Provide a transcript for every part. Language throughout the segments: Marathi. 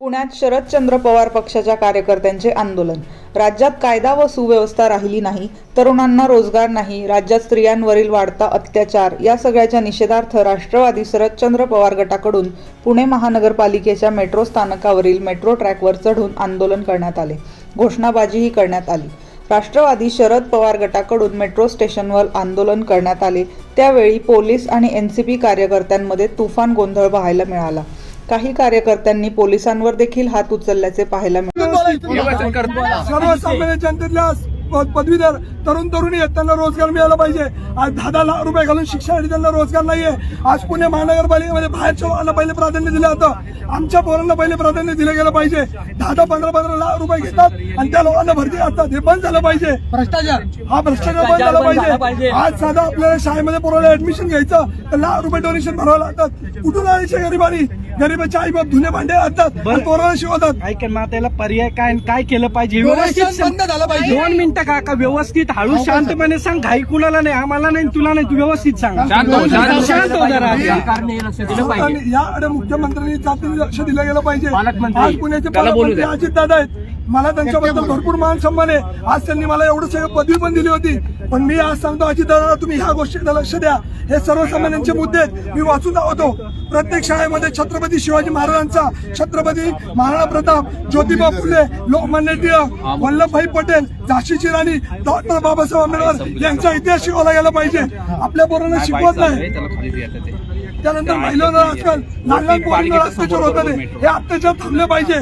पुण्यात शरदचंद्र पवार पक्षाच्या कार्यकर्त्यांचे आंदोलन. राज्यात कायदा व सुव्यवस्था राहिली नाही तरुणांना रोजगार नाही राज्यात स्त्रियांवरील वाढता अत्याचार या सगळ्याच्या निषेधार्थ राष्ट्रवादी शरदचंद्र पवार गटाकडून पुणे महानगरपालिकेच्या मेट्रो स्थानकावरील मेट्रो ट्रॅकवर चढून आंदोलन करण्यात आले. घोषणाबाजीही करण्यात आली. राष्ट्रवादी शरद पवार गटाकडून मेट्रो स्टेशनवर आंदोलन करण्यात आले. त्यावेळी पोलीस आणि एन सी पी कार्यकर्त्यांमध्ये तुफान गोंधळ पाहायला मिळाला. काही कार्यकर्त्यांनी पोलिसांवर देखील हात उचलल्याचे पाहायला मिळाले. सर्वसामान्य जनतेतल्या प- पदवीधर तरुण तरुणी आहेत त्यांना रोजगार मिळाला पाहिजे. आज दहा दहा लाख रुपये घालून शिक्षणासाठी त्यांना रोजगार नाहीये. आज पुणे महानगरपालिकेमध्ये बाहेरच्या लोकांना पहिले प्राधान्य दिलं जातं. आमच्या पोरांना पहिले प्राधान्य दिलं गेलं पाहिजे. दहा दहा पंधरा पंधरा लाख रुपये घेतात आणि त्या लोकांना भरती असतात. हे बंद झालं पाहिजे. भ्रष्टाचार. हा भ्रष्टाचार बंद झाला पाहिजे. आज साधा आपल्याला शाळेमध्ये पोराला ऍडमिशन घ्यायचं तर लाख रुपये डोनेशन भरावं लागतात. कुठून आणायचे गरिबांनी? गरिबाचे आई बाप धुणे भांडे आणि पोराला शिकवतात. ऐक ना त्याला पर्याय काय काय केलं पाहिजे? बंद झालं पाहिजे. दोन मिनिटं काका व्यवस्थित हळू शांतपणे सांग. घाई कुणाला नाही आम्हाला नाही तुला नाही तू व्यवस्थित सांग. शांत हो जरा. आणि याकडे मुख्यमंत्र्यांनी जातीने लक्ष दिलं गेलं पाहिजे. पालकमंत्री. आज पुण्याचे त्याला बोलू पालकमंत्री द्या. अजित दादा आहेत. मला त्यांच्याबद्दल भरपूर मान सन्मान आहे. आज त्यांनी मला एवढं सगळं पदवी पण दिली होती. पण मी आज सांगतो अजित दादा तुम्ही ह्या गोष्टीकडे लक्ष द्या. हे सर्वसामान्यांचे मुद्दे आहेत. मी वाचून दाखवतो. प्रत्येक शाळेमध्ये छत्रपती शिवाजी महाराजांचा छत्रपती महाराणा प्रताप ज्योतिबा फुले लोकमान्य टिळक वल्लभभाई पटेल झाशीची राणी डॉक्टर बाबासाहेब आंबेडकर यांचा इतिहास शिकवला गेला पाहिजे. आपल्या पोरांना शिकवत नाही. त्यानंतर महिलांना आजकाल लहान लहान पोरांवर अत्याचार होतात. हे अत्याचार थांबले पाहिजे.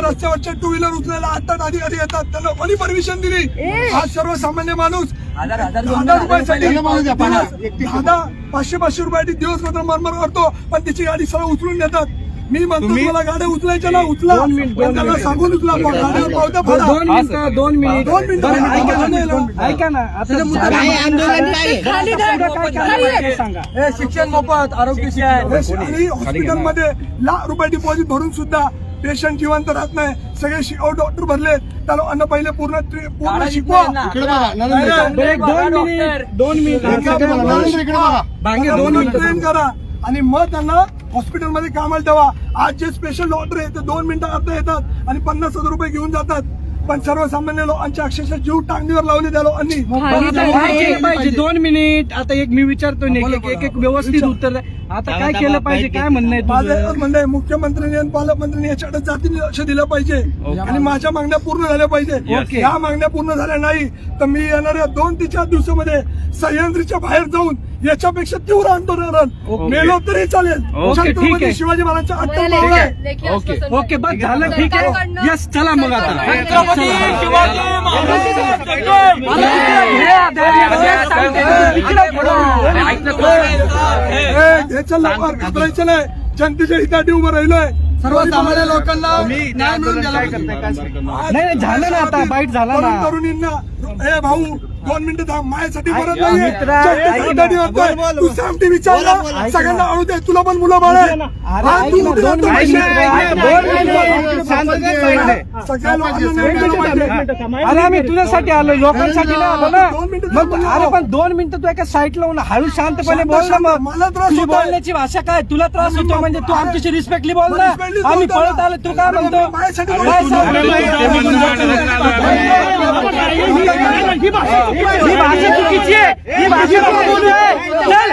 रस्त्यावरचे हे टू व्हीलर उचलायला आता अधिकारी येतात त्यांना कोणी परमिशन दिली. आज सर्वसामान्य माणूस. हजार रुपयासाठी दहा पाचशे पाचशे रुपयासाठी दिवस मात्र मरमर करतो पण तिची गाडी सरळ उचलून देतात मी म्हणतो मला गाड्या उचलायच्या ना उचला. दोन मिनिट, दोन पण त्यांना. सांगून उचला पावत्या. दोन मिनिटं दोन मिनिट दोन मिनिटं. दोन मिनिटं. ऐका ना, नाही. ऐका ना आता काय सांगा? हे शिक्षण मोफत आरोग्य शिक्षण हे आणि हॉस्पिटलमध्ये लाख रुपये डिपॉझिट भरून सुद्धा पेशंट जिवंत राहत नाही. सगळे शिकाऊ डॉक्टर भरले. त्या लोकांना पहिले पूर्ण पूर्ण शिकवा. दोन मिनिट दोन मिनिट. भांगे दोन मिनिट ट्रेन करा. आणि मग त्यांना हॉस्पिटलमध्ये कामाला ठेवा. आज जे स्पेशल डॉक्टर आहे ते दोन मिनिटं करता येतात आणि पन्नास हजार रुपये घेऊन जातात. पण सर्वसामान्य लोकांच्या अक्षरशः जीव टांगणीवर लावले त्या लोकांनी आता दोन मिनिट. आता एक मी विचारतो एक- एक व्यवस्थित उत्तर. आता काय केलं पाहिजे? काय म्हणणं आहे माझं म्हणणं आहे मुख्यमंत्र्यांनी आणि पालकमंत्र्यांनी याच्याकडे जातीने लक्ष दिलं पाहिजे. आणि माझ्या मागण्या पूर्ण झाल्या पाहिजे. ओके. या मागण्या पूर्ण झाल्या नाही तर मी येणाऱ्या दोन ते चार दिवसामध्ये सह्याद्रीच्या बाहेर जाऊन याच्यापेक्षा तीव्र आंदोलन. मेलो तरी चालेल. छत्रपती आहे. शिवाजी महाराजांचा अट्टल ओके ओके बस. झालं ठीक आहे. यस चला मग आता. याच्या लवकर घाबरायचं नाही. जनतेच्या हितासाठी उभं राहिलोय. सर्वसामान्य लोकांना न्याय मिळून द्यायला नाही, नाही, झालं ना आता, बाईट झाला ना. तरुणींना ए भाऊ दोन मिनिटं थांब माझ्यासाठी परत ऐक, नाहीये मित्रा, जनतेच्या ऐक हितासाठी ना. होतोय. बोल, बोल, तू सांग ते विचारला ऐक सगळ्यांना ना. आवडू दे तुला पण मुलं बाळ तू अरे आम्ही तुझ्यासाठी आलोय लोकांसाठी नाही आलो ना मग अरे. पण दोन मिनिटं तू एका साईड लावून हळू शांतपणे शांत, बोल ना. मग. तुझी. बोलण्याची भाषा काय? तुला त्रास होतो म्हणजे तू आमच्याशी रिस्पेक्टली बोल ना. आम्ही पळत. आलो तू काय म्हणतो? ही चुकीची आहे. ही भाषा बोलू आहे. चल.